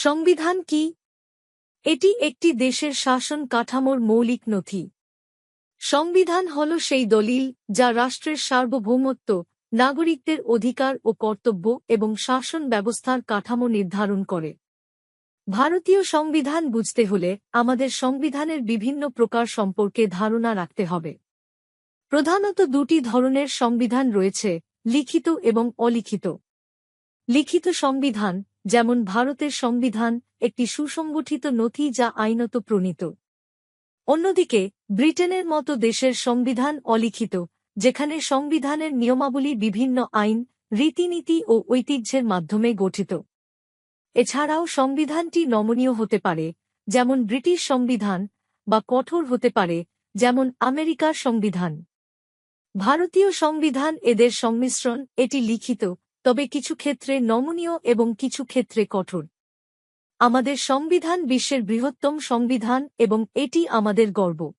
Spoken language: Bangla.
সংবিধান কি? এটি একটি দেশের শাসন কাঠামোর মৌলিক নথি। সংবিধান হল সেই দলিল যা রাষ্ট্রের সার্বভৌমত্ব, নাগরিকদের অধিকার ও কর্তব্য এবং শাসন ব্যবস্থার কাঠামো নির্ধারণ করে। ভারতীয় সংবিধান বুঝতে হলে আমাদের সংবিধানের বিভিন্ন প্রকার সম্পর্কে ধারণা রাখতে হবে। প্রধানত দুটি ধরনের সংবিধান রয়েছে, লিখিত এবং অলিখিত। লিখিত সংবিধান যেমন ভারতের সংবিধান, একটি সুসংগঠিত নথি যা আইনত প্রণীত। অন্যদিকে, ব্রিটেনের মতো দেশের সংবিধান অলিখিত, যেখানে সংবিধানের নিয়মাবলী বিভিন্ন আইন, রীতিনীতি ও ঐতিহ্যের মাধ্যমে গঠিত। এছাড়াও সংবিধানটি নমনীয় হতে পারে, যেমন ব্রিটিশ সংবিধান, বা কঠোর হতে পারে, যেমন আমেরিকার সংবিধান। ভারতীয় সংবিধান এদের সংমিশ্রণ, এটি লিখিত তবে কিছু ক্ষেত্রে নমনীয় এবং কিছু ক্ষেত্রে কঠোর। আমাদের সংবিধান বিশ্বের বৃহত্তম সংবিধান এবং এটি আমাদের গর্ব।